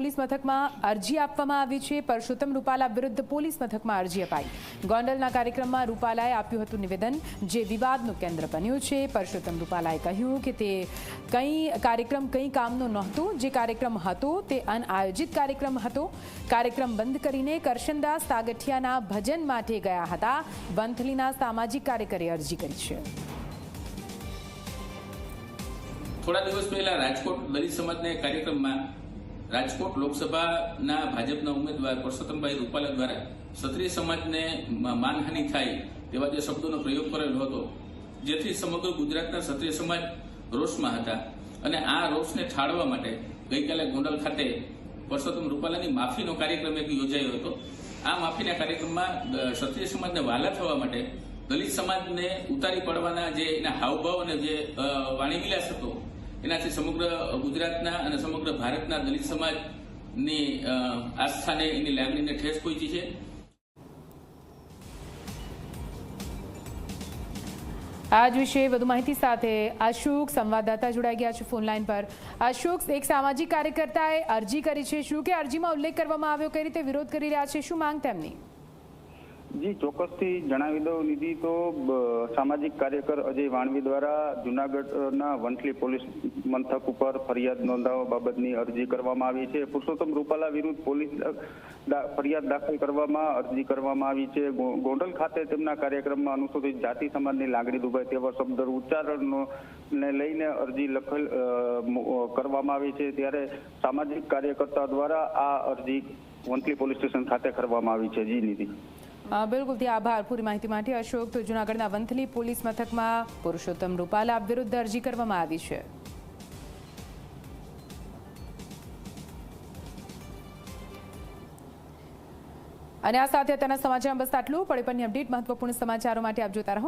Police મથકમાં અરજી આપવામાં આવી છે. પરસોત્તમ રૂપાલા વિરુદ્ધ પોલીસ મથકમાં અરજી અપાઈ. ગોંડલના કાર્યક્રમમાં રૂપાલાએ આપ્યું હતું નિવેદન, જે વિવાદનું કેન્દ્ર બન્યું છે. પરસોત્તમ રૂપાલાએ કહ્યું કે તે કંઈ કાર્યક્રમ કંઈ કામનો નહોતું. જે કાર્યક્રમ હતો તે અનઆયોજિત કાર્યક્રમ હતો. કાર્યક્રમ બંધ કરીને કરશનદાસ તાગઠિયાના ભજન માટે ગયા હતા. વંથલીના સામાજિક કાર્યકરે અરજી કરી છે. થોડા દિવસ પહેલા રાજકોટ દલિત સમાજના કાર્યક્રમમાં રાજકોટ લોકસભાના ભાજપના ઉમેદવાર પરસોત્તમભાઈ રૂપાલા દ્વારા ક્ષત્રિય સમાજને માનહાનિ થાય તેવા જે શબ્દોનો પ્રયોગ કરેલો હતો, જેથી સમગ્ર ગુજરાતના ક્ષત્રિય સમાજ રોષમાં હતા. અને આ રોષને ઠાળવા માટે ગઈકાલે ગોંડલ ખાતે પરસોત્તમ રૂપાલાની માફીનો કાર્યક્રમ એક યોજાયો હતો. આ માફીના કાર્યક્રમમાં ક્ષત્રિય સમાજને વાલા થવા માટે દલિત સમાજને ઉતારી પડવાના જે એના હાવભાવ અને જે વાણીવિલાસ હતો એનાથી સમગ્ર ગુજરાતના અને સમગ્ર ભારતના દલિત સમાજની આસ્થાને, એની લાગણીને ઠેસ પહોંચી છે. આજ વિશે વધુ માહિતી સાથે અશોક સંવાદદાતા જોડાઈ ગયા છે ફોન લાઈન પર. અશોક, એક સામાજિક કાર્યકર્તાએ અરજી કરી છે. શું કે અરજીમાં ઉલ્લેખ કરવામાં આવ્યો? કઈ રીતે વિરોધ કરી રહ્યા છે? શું માંગ તેમની? જી, ચોક્કસથી જણાવી દઉં નિધિ તો સામાજિક કાર્યકર અજય વાણવી દ્વારા જુનાગઢના વંથલી પોલીસ મથક ઉપર ફરિયાદ નોંધાવવા બાબતની અરજી કરવામાં આવી છે. પુરુષોત્તમ રૂપાલા વિરુદ્ધ પોલીસ ફરિયાદ દાખલ કરવામાં અરજી કરવામાં આવી છે. ગોંડલ ખાતે તેમના કાર્યક્રમમાં અનુસૂચિત જાતિ સમાજની લાગણી દુભાય તેવા શબ્દ ઉચ્ચારણનો ને લઈને અરજી લખેલ કરવામાં આવી છે. ત્યારે સામાજિક કાર્યકર્તા દ્વારા આ અરજી વંથલી પોલીસ સ્ટેશન ખાતે કરવામાં આવી છે. જી, નિધિ. બિલકુલથી આભાર. પૂરી માહિતી માટે અશોક તો જૂનાગઢના વંથલી પોલીસ મથકમાં પુરુષોત્તમ રૂપાલા વિરુદ્ધ અરજી કરવામાં આવી છે. અને આ સાથે અત્યારના સમાચારમાં બસ આટલું. પડે પણ અપડેટ. મહત્વપૂર્ણ સમાચારો માટે આપ જોતા રહો.